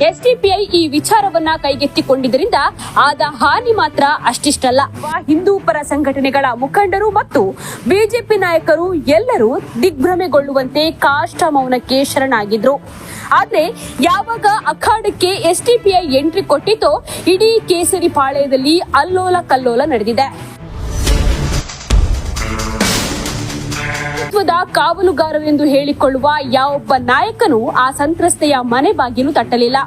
SDPI ಈ ವಿಚಾರವನ್ನ ಕೈಗೆತ್ತಿಕೊಂಡಿದ್ದರಿಂದ ಆದ ಹಾನಿ ಮಾತ್ರ ಅಷ್ಟಿಷ್ಟಲ್ಲ. ಹಿಂದೂ ಪರ ಸಂಘಟನೆಗಳ ಮುಖಂಡರು ಮತ್ತು ಬಿಜೆಪಿ ನಾಯಕರು ಎಲ್ಲರೂ ದಿಗ್ಭ್ರಮೆಗೊಳ್ಳುವಂತೆ ಕಾಷ್ಟ ಮೌನಕ್ಕೆ ಶರಣಾಗಿದ್ರು. ಆದ್ರೆ ಯಾವಾಗ ಅಖಾಡಕ್ಕೆ ಎಸ್ಡಿಪಿಐ ಎಂಟ್ರಿ ಕೊಟ್ಟಿತೋ ಇಡೀ ಕೇಸರಿ ಪಾಳ್ಯದಲ್ಲಿ ಅಲ್ಲೋಲ ಕಲ್ಲೋಲ ನಡೆದಿದೆ. ತ್ವದ ಕಾವಲುಗಾರರೆಂದು ಹೇಳಿಕೊಳ್ಳುವ ಯಾವೊಬ್ಬ ನಾಯಕನೂ ಆ ಸಂತ್ರಸ್ತೆಯ ಮನೆ ಬಾಗಿಲು ತಟ್ಟಲಿಲ್ಲ.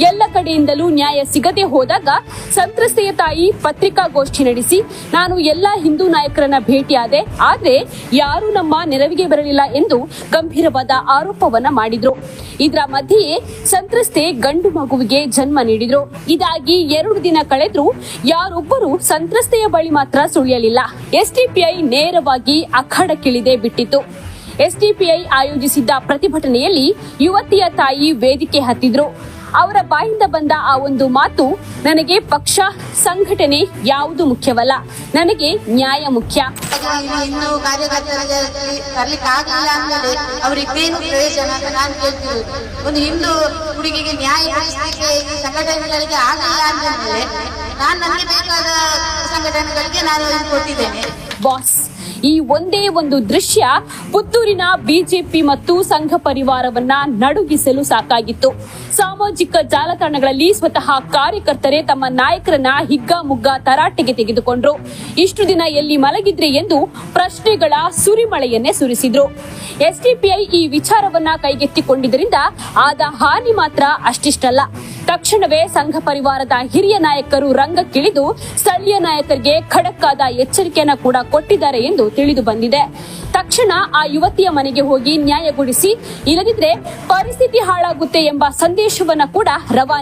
ಎಲ್ಲ ಕಡೆಯಿಂದಲೂ ನ್ಯಾಯ ಸಿಗದೆ ಹೋದಾಗ ಸಂತ್ರಸ್ತೆಯ ತಾಯಿ ಪತ್ರಿಕಾಗೋಷ್ಠಿ ನಡೆಸಿ, ನಾನು ಎಲ್ಲ ಹಿಂದೂ ನಾಯಕರನ್ನ ಭೇಟಿಯಾದೆ, ಆದರೆ ಯಾರು ನಮ್ಮ ನೆರವಿಗೆ ಬರಲಿಲ್ಲ ಎಂದು ಗಂಭೀರವಾದ ಆರೋಪವನ್ನ ಮಾಡಿದ್ರು. ಇದರ ಮಧ್ಯೆಯೇ ಸಂತ್ರಸ್ತೆ ಗಂಡು ಮಗುವಿಗೆ ಜನ್ಮ ನೀಡಿದ್ರು. ಇದಾಗಿ ಎರಡು ದಿನ ಕಳೆದ್ರೂ ಯಾರೊಬ್ಬರು ಸಂತ್ರಸ್ತೆಯ ಬಳಿ ಮಾತ್ರ ಸುಳಿಯಲಿಲ್ಲ. ಎಸ್ಡಿಪಿಐ ನೇರವಾಗಿ ಅಖಾಡಕ್ಕಿಳಿದೇ ಬಿಟ್ಟಿತ್ತು. ಎಸ್ಡಿಪಿಐ ಆಯೋಜಿಸಿದ್ದ ಪ್ರತಿಭಟನೆಯಲ್ಲಿ ಯುವತಿಯ ತಾಯಿ ವೇದಿಕೆ ಹತ್ತಿದ್ರು. ಅವರ ಬಾಯಿಂದ ಬಂದ ಆ ಒಂದು ಮಾತು ನನಗೆ ಪಕ್ಷ, ಸಂಘಟನೆ ಯಾವುದು ಮುಖ್ಯವಲ್ಲ. ನನಗೆ ನ್ಯಾಯ ಮುಖ್ಯ. ಇನ್ನೂ ಒಂದು ಹಿಂದೂ ಹುಡುಗಿಗೆ ನಾನು ನನಗೆ ಸಂಘಟನೆಗಳಿಗೆ ನಾನು ಕೊಟ್ಟಿದ್ದೇನೆ. ಬಾಸ್. ಈ ಒಂದೇ ಒಂದು ದೃಶ್ಯ ಪುತ್ತೂರಿನ ಬಿಜೆಪಿ ಮತ್ತು ಸಂಘ ಪರಿವಾರವನ್ನ ನಡುಗಿಸಲು ಸಾಕಾಗಿತ್ತು. ಸಾಮಾಜಿಕ ಜಾಲತಾಣಗಳಲ್ಲಿ ಸ್ವತಃ ಕಾರ್ಯಕರ್ತರೇ ತಮ್ಮ ನಾಯಕರನ್ನ ಹಿಗ್ಗಾಮುಗ್ಗ ತರಾಟೆಗೆ ತೆಗೆದುಕೊಂಡ್ರು. ಇಷ್ಟು ದಿನ ಎಲ್ಲಿ ಮಲಗಿದ್ರೆ ಎಂದು ಪ್ರಶ್ನೆಗಳ ಸುರಿಮಳೆಯನ್ನೇ ಸುರಿಸಿದ್ರು. ಎಸ್ಡಿಪಿಐ ಈ ವಿಚಾರವನ್ನ ಕೈಗೆತ್ತಿಕೊಂಡಿದ್ದರಿಂದ ಆದ ಹಾನಿ ಮಾತ್ರ ಅಷ್ಟಿಷ್ಟಲ್ಲ. ತಕ್ಷಣವೇ ಸಂಘ ಪರಿವಾರದ ಹಿರಿಯ ನಾಯಕರು ರಂಗಕ್ಕಿಳಿದು ಸ್ಥಳೀಯ ನಾಯಕರಿಗೆ ಖಡಕ್ಕಾದ ಎಚ್ಚರಿಕೆಯನ್ನು ಕೂಡ ಕೊಟ್ಟಿದ್ದಾರೆ ಎಂದು ತಿಳಿದು ಬಂದಿದೆ. ತಕ್ಷಣ ಆ ಯುವತಿಯ ಮನೆಗೆ ಹೋಗಿ ನ್ಯಾಯಗೊಳಿಸಿ, ಇಲ್ಲದಿದ್ರೆ ಪರಿಸ್ಥಿತಿ ಹಾಳಾಗುತ್ತೆ ಎಂಬ ಸಂದೇಶವನ್ನ ಕೂಡ ರವಾನಿಸಿ